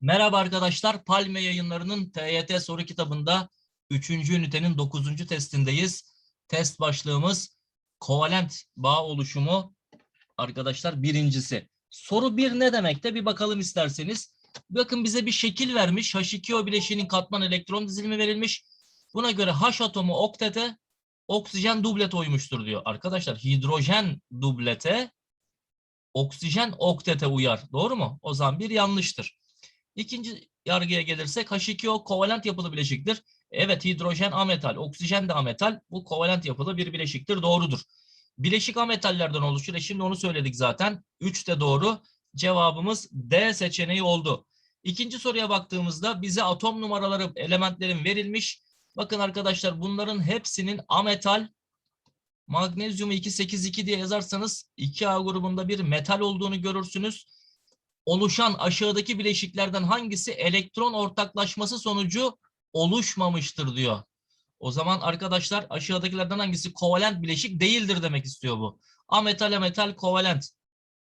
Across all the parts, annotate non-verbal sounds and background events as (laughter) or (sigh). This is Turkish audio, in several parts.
Merhaba arkadaşlar. Palme yayınlarının TYT soru kitabında 3. ünitenin 9. testindeyiz. Test başlığımız kovalent bağ oluşumu arkadaşlar birincisi. Soru 1 ne demekte bir bakalım isterseniz. Bakın bize bir şekil vermiş. H2O bileşiğinin katman elektron dizilimi verilmiş. Buna göre H atomu oktete, oksijen dublete uymuştur diyor. Arkadaşlar hidrojen dublete, oksijen oktete uyar. Doğru mu? O zaman bir yanlıştır. İkinci yargıya gelirsek H2O kovalent yapılı bileşiktir. Evet hidrojen ametal, oksijen de ametal. Bu kovalent yapılı bir bileşiktir. Doğrudur. Bileşik ametallerden oluşur. E şimdi onu söyledik zaten. 3 de doğru. Cevabımız D seçeneği oldu. İkinci soruya baktığımızda bize atom numaraları elementlerin verilmiş. Bakın arkadaşlar bunların hepsinin ametal magnezyumu 282 diye yazarsanız 2A grubunda bir metal olduğunu görürsünüz oluşan aşağıdaki bileşiklerden hangisi elektron ortaklaşması sonucu oluşmamıştır diyor. O zaman arkadaşlar aşağıdakilerden hangisi kovalent bileşik değildir demek istiyor bu. Ametal ametal kovalent.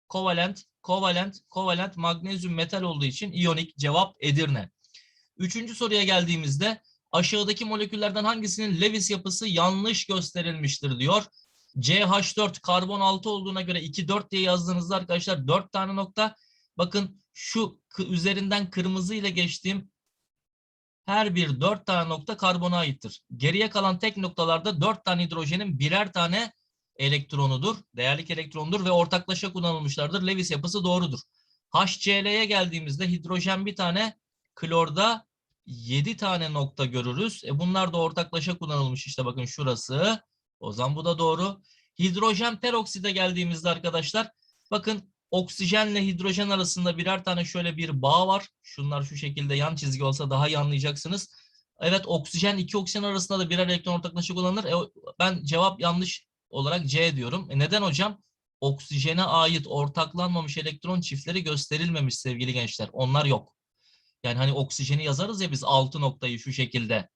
Kovalent, kovalent, kovalent magnezyum metal olduğu için iyonik cevap Edirne. Üçüncü soruya geldiğimizde aşağıdaki moleküllerden hangisinin Lewis yapısı yanlış gösterilmiştir diyor. CH4 karbon 6 olduğuna göre 2 4 diye yazdığınızda arkadaşlar 4 tane nokta Bakın şu üzerinden kırmızı ile geçtiğim her bir dört tane nokta karbona aittir. Geriye kalan tek noktalarda dört tane hidrojenin birer tane elektronudur. Değerlik elektrondur ve ortaklaşa kullanılmışlardır. Lewis yapısı doğrudur. HCl'ye geldiğimizde hidrojen bir tane, klorda 7 tane nokta görürüz. E bunlar da ortaklaşa kullanılmış işte bakın şurası. O zaman bu da doğru. Hidrojen perokside geldiğimizde arkadaşlar bakın oksijenle hidrojen arasında birer tane şöyle bir bağ var. Şunlar şu şekilde yan çizgi olsa daha iyi anlayacaksınız. Evet oksijen iki oksijen arasında da birer elektron ortaklaşa kullanılır. E, ben cevap yanlış olarak C diyorum. E, neden hocam? Oksijene ait ortaklanmamış elektron çiftleri gösterilmemiş sevgili gençler. Onlar yok. Yani hani oksijeni yazarız ya biz altı noktayı şu şekilde.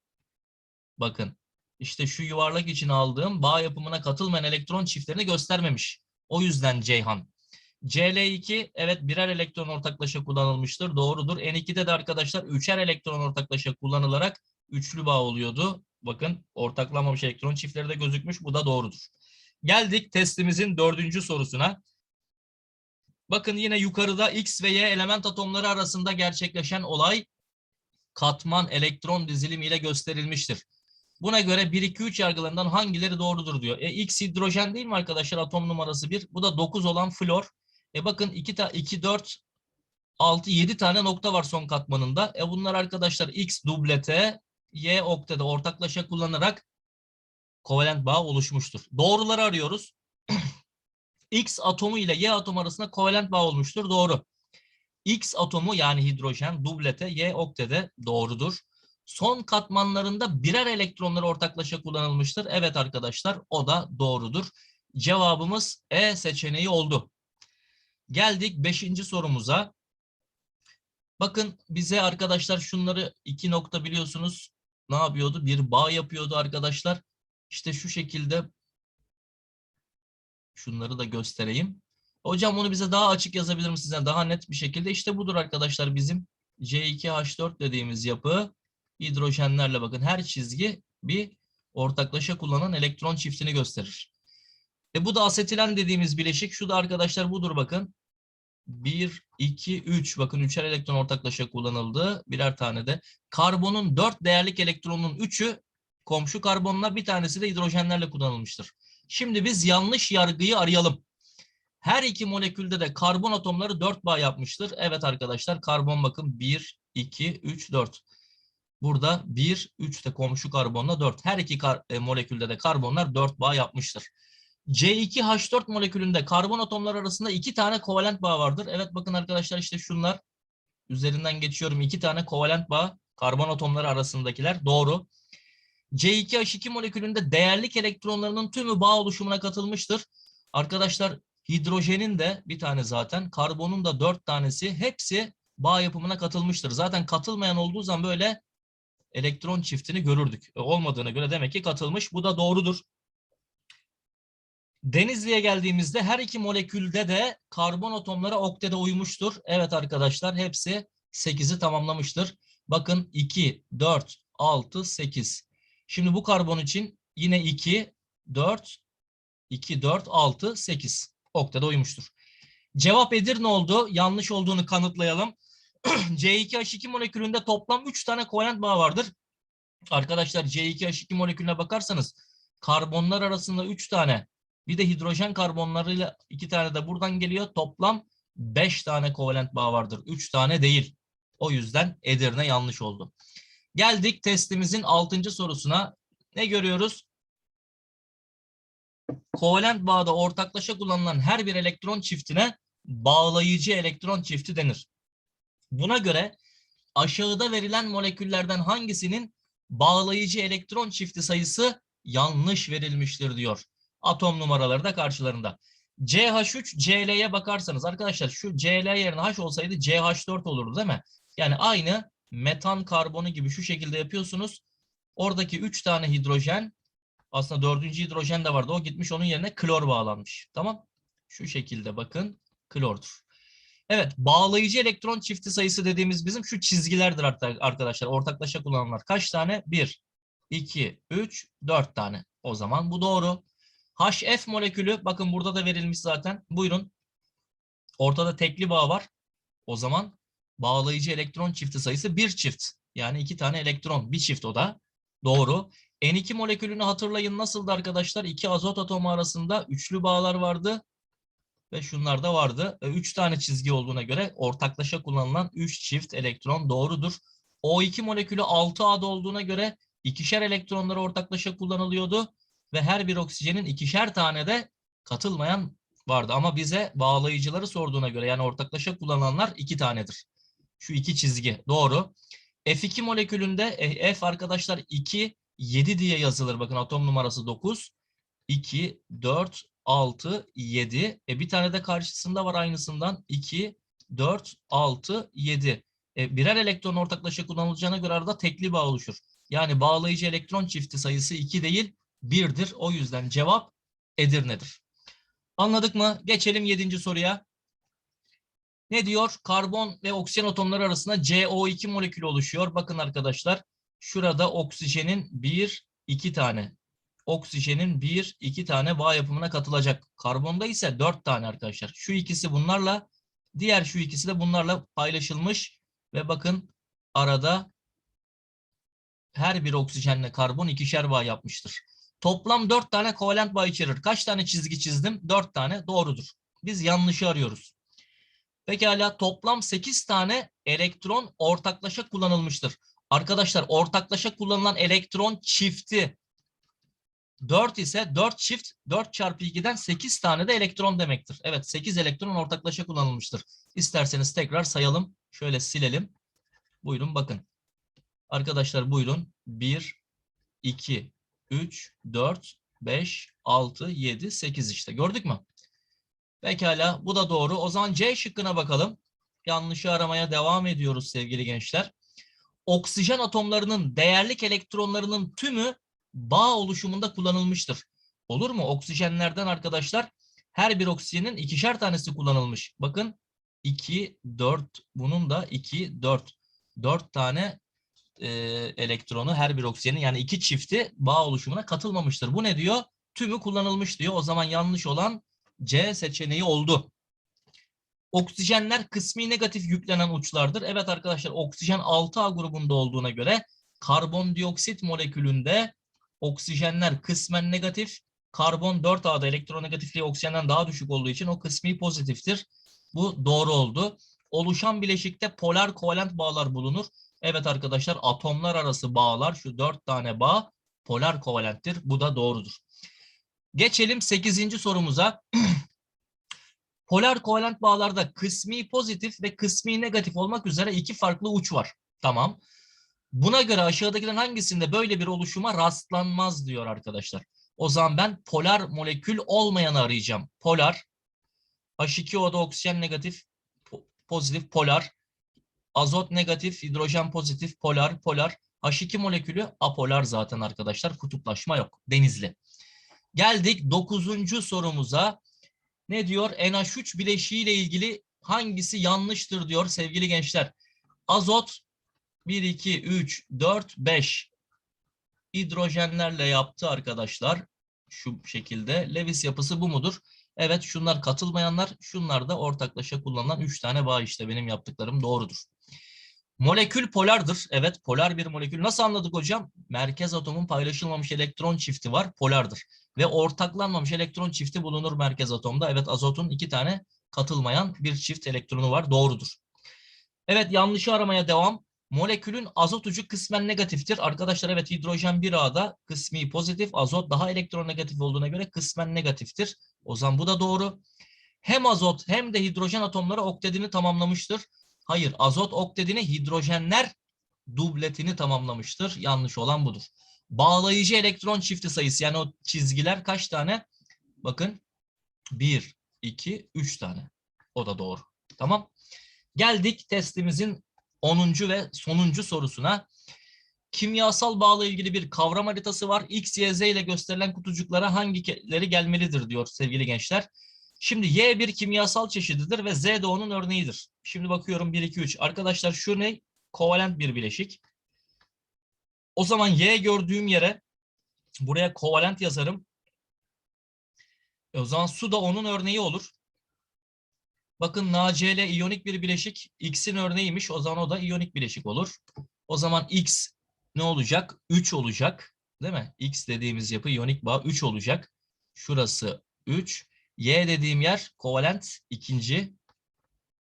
Bakın işte şu yuvarlak için aldığım bağ yapımına katılmayan elektron çiftlerini göstermemiş. O yüzden Ceyhan. Cl2 evet birer elektron ortaklaşa kullanılmıştır. Doğrudur. N2'de de arkadaşlar üçer elektron ortaklaşa kullanılarak üçlü bağ oluyordu. Bakın ortaklanmamış elektron çiftleri de gözükmüş. Bu da doğrudur. Geldik testimizin dördüncü sorusuna. Bakın yine yukarıda X ve Y element atomları arasında gerçekleşen olay katman elektron dizilimiyle gösterilmiştir. Buna göre 1-2-3 yargılarından hangileri doğrudur diyor. E, X hidrojen değil mi arkadaşlar atom numarası 1? Bu da 9 olan flor. E bakın 2, 2 4, 6, 7 tane nokta var son katmanında. E bunlar arkadaşlar X dublete, Y oktede ortaklaşa kullanarak kovalent bağ oluşmuştur. Doğruları arıyoruz. (clears throat) X atomu ile Y atomu arasında kovalent bağ olmuştur. Doğru. X atomu yani hidrojen dublete, Y oktede doğrudur. Son katmanlarında birer elektronları ortaklaşa kullanılmıştır. Evet arkadaşlar o da doğrudur. Cevabımız E seçeneği oldu. Geldik beşinci sorumuza. Bakın bize arkadaşlar şunları iki nokta biliyorsunuz ne yapıyordu? Bir bağ yapıyordu arkadaşlar. İşte şu şekilde şunları da göstereyim. Hocam bunu bize daha açık yazabilir misiniz? Yani daha net bir şekilde. İşte budur arkadaşlar bizim C2H4 dediğimiz yapı. Hidrojenlerle bakın her çizgi bir ortaklaşa kullanan elektron çiftini gösterir. E bu da asetilen dediğimiz bileşik. Şu da arkadaşlar budur bakın. 1, 2, 3. Bakın üçer elektron ortaklaşa kullanıldı. Birer tane de. Karbonun 4 değerlik elektronunun 3'ü komşu karbonlar bir tanesi de hidrojenlerle kullanılmıştır. Şimdi biz yanlış yargıyı arayalım. Her iki molekülde de karbon atomları 4 bağ yapmıştır. Evet arkadaşlar karbon bakın 1, 2, 3, 4. Burada 1, 3 de komşu karbonla 4. Her iki kar, e, molekülde de karbonlar 4 bağ yapmıştır. C2H4 molekülünde karbon atomları arasında iki tane kovalent bağ vardır. Evet bakın arkadaşlar işte şunlar üzerinden geçiyorum. iki tane kovalent bağ karbon atomları arasındakiler doğru. C2H2 molekülünde değerlik elektronlarının tümü bağ oluşumuna katılmıştır. Arkadaşlar hidrojenin de bir tane zaten karbonun da dört tanesi hepsi bağ yapımına katılmıştır. Zaten katılmayan olduğu zaman böyle elektron çiftini görürdük. E, olmadığına göre demek ki katılmış. Bu da doğrudur. Denizli'ye geldiğimizde her iki molekülde de karbon atomları oktede uymuştur. Evet arkadaşlar hepsi 8'i tamamlamıştır. Bakın 2, 4, 6, 8. Şimdi bu karbon için yine 2, 4, 2, 4, 6, 8. Oktada uymuştur. Cevap Edirne oldu. Yanlış olduğunu kanıtlayalım. (clears throat) C2H2 molekülünde toplam 3 tane kovalent bağ vardır. Arkadaşlar C2H2 molekülüne bakarsanız karbonlar arasında 3 tane bir de hidrojen karbonlarıyla 2 tane de buradan geliyor. Toplam 5 tane kovalent bağ vardır. 3 tane değil. O yüzden Edirne yanlış oldu. Geldik testimizin 6. sorusuna. Ne görüyoruz? Kovalent bağda ortaklaşa kullanılan her bir elektron çiftine bağlayıcı elektron çifti denir. Buna göre aşağıda verilen moleküllerden hangisinin bağlayıcı elektron çifti sayısı yanlış verilmiştir diyor. Atom numaraları da karşılarında. CH3, CL'ye bakarsanız arkadaşlar şu CL yerine H olsaydı CH4 olurdu değil mi? Yani aynı metan karbonu gibi şu şekilde yapıyorsunuz. Oradaki 3 tane hidrojen aslında dördüncü hidrojen de vardı. O gitmiş onun yerine klor bağlanmış. Tamam. Şu şekilde bakın klordur. Evet bağlayıcı elektron çifti sayısı dediğimiz bizim şu çizgilerdir arkadaşlar. Ortaklaşa kullanılanlar. Kaç tane? 1, 2, 3, 4 tane. O zaman bu doğru. HF molekülü bakın burada da verilmiş zaten. Buyurun. Ortada tekli bağ var. O zaman bağlayıcı elektron çifti sayısı bir çift. Yani iki tane elektron. Bir çift o da. Doğru. N2 molekülünü hatırlayın nasıldı arkadaşlar? İki azot atomu arasında üçlü bağlar vardı. Ve şunlar da vardı. Üç tane çizgi olduğuna göre ortaklaşa kullanılan üç çift elektron doğrudur. O2 molekülü 6A'da olduğuna göre ikişer elektronları ortaklaşa kullanılıyordu. Ve her bir oksijenin ikişer tane de katılmayan vardı. Ama bize bağlayıcıları sorduğuna göre yani ortaklaşa kullanılanlar iki tanedir. Şu iki çizgi doğru. F2 molekülünde e, F arkadaşlar 2, 7 diye yazılır. Bakın atom numarası 9. 2, 4, 6, 7. E bir tane de karşısında var aynısından. 2, 4, 6, 7. E, birer elektron ortaklaşa kullanılacağına göre arada tekli bağ oluşur. Yani bağlayıcı elektron çifti sayısı 2 değil 1'dir. O yüzden cevap Edirne'dir. Anladık mı? Geçelim 7. soruya. Ne diyor? Karbon ve oksijen atomları arasında CO2 molekülü oluşuyor. Bakın arkadaşlar şurada oksijenin bir, iki tane. Oksijenin bir, iki tane bağ yapımına katılacak. Karbonda ise dört tane arkadaşlar. Şu ikisi bunlarla, diğer şu ikisi de bunlarla paylaşılmış. Ve bakın arada her bir oksijenle karbon ikişer bağ yapmıştır. Toplam dört tane kovalent bağ içerir. Kaç tane çizgi çizdim? Dört tane doğrudur. Biz yanlışı arıyoruz. Pekala toplam 8 tane elektron ortaklaşa kullanılmıştır. Arkadaşlar ortaklaşa kullanılan elektron çifti 4 ise 4 çift 4 çarpı 2'den 8 tane de elektron demektir. Evet 8 elektron ortaklaşa kullanılmıştır. İsterseniz tekrar sayalım. Şöyle silelim. Buyurun bakın. Arkadaşlar buyurun. 1, 2, 3, 4, 5, 6, 7, 8 işte. Gördük mü? Pekala bu da doğru. O zaman C şıkkına bakalım. Yanlışı aramaya devam ediyoruz sevgili gençler. Oksijen atomlarının değerlik elektronlarının tümü bağ oluşumunda kullanılmıştır. Olur mu? Oksijenlerden arkadaşlar her bir oksijenin ikişer tanesi kullanılmış. Bakın 2, 4 bunun da 2, 4. 4 tane e, elektronu her bir oksijenin yani iki çifti bağ oluşumuna katılmamıştır. Bu ne diyor? Tümü kullanılmış diyor. O zaman yanlış olan C seçeneği oldu. Oksijenler kısmi negatif yüklenen uçlardır. Evet arkadaşlar oksijen 6A grubunda olduğuna göre karbondioksit molekülünde oksijenler kısmen negatif, karbon 4A'da elektronegatifliği oksijenden daha düşük olduğu için o kısmi pozitiftir. Bu doğru oldu. Oluşan bileşikte polar kovalent bağlar bulunur. Evet arkadaşlar atomlar arası bağlar şu dört tane bağ polar kovalenttir. Bu da doğrudur. Geçelim 8. sorumuza. (clears throat) Polar kovalent bağlarda kısmi pozitif ve kısmi negatif olmak üzere iki farklı uç var. Tamam. Buna göre aşağıdakilerin hangisinde böyle bir oluşuma rastlanmaz diyor arkadaşlar. O zaman ben polar molekül olmayanı arayacağım. Polar, H2O'da oksijen negatif, pozitif, polar, azot negatif, hidrojen pozitif, polar, polar. H2 molekülü apolar zaten arkadaşlar. Kutuplaşma yok. Denizli. Geldik 9. sorumuza. Ne diyor? NH3 bileşiği ile ilgili hangisi yanlıştır diyor sevgili gençler. Azot 1, 2, 3, 4, 5 hidrojenlerle yaptı arkadaşlar. Şu şekilde. Lewis yapısı bu mudur? Evet şunlar katılmayanlar, şunlar da ortaklaşa kullanılan 3 tane bağ işte benim yaptıklarım doğrudur. Molekül polardır. Evet polar bir molekül. Nasıl anladık hocam? Merkez atomun paylaşılmamış elektron çifti var polardır. Ve ortaklanmamış elektron çifti bulunur merkez atomda. Evet azotun iki tane katılmayan bir çift elektronu var. Doğrudur. Evet yanlışı aramaya devam. Molekülün azot ucu kısmen negatiftir. Arkadaşlar evet hidrojen 1A'da kısmi pozitif, azot daha elektronegatif olduğuna göre kısmen negatiftir. O zaman bu da doğru. Hem azot hem de hidrojen atomları oktetini tamamlamıştır. Hayır, azot oktetini hidrojenler dubletini tamamlamıştır. Yanlış olan budur. Bağlayıcı elektron çifti sayısı yani o çizgiler kaç tane? Bakın 1, 2, 3 tane. O da doğru. Tamam. Geldik testimizin 10. ve sonuncu sorusuna. Kimyasal bağla ilgili bir kavram haritası var. X, Y, Z ile gösterilen kutucuklara hangileri gelmelidir diyor sevgili gençler. Şimdi Y bir kimyasal çeşididir ve Z de onun örneğidir. Şimdi bakıyorum 1, 2, 3. Arkadaşlar şu ne? Kovalent bir bileşik. O zaman Y gördüğüm yere buraya kovalent yazarım. E o zaman su da onun örneği olur. Bakın NaCl iyonik bir bileşik. X'in örneğiymiş. O zaman o da iyonik bileşik olur. O zaman X ne olacak? 3 olacak. Değil mi? X dediğimiz yapı iyonik bağ 3 olacak. Şurası 3. Y dediğim yer kovalent ikinci.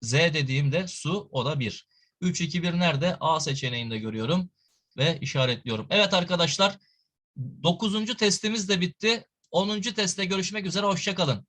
Z dediğimde su o da 1. 3, 2, 1 nerede? A seçeneğinde görüyorum ve işaretliyorum. Evet arkadaşlar 9. testimiz de bitti. 10. testte görüşmek üzere. Hoşçakalın.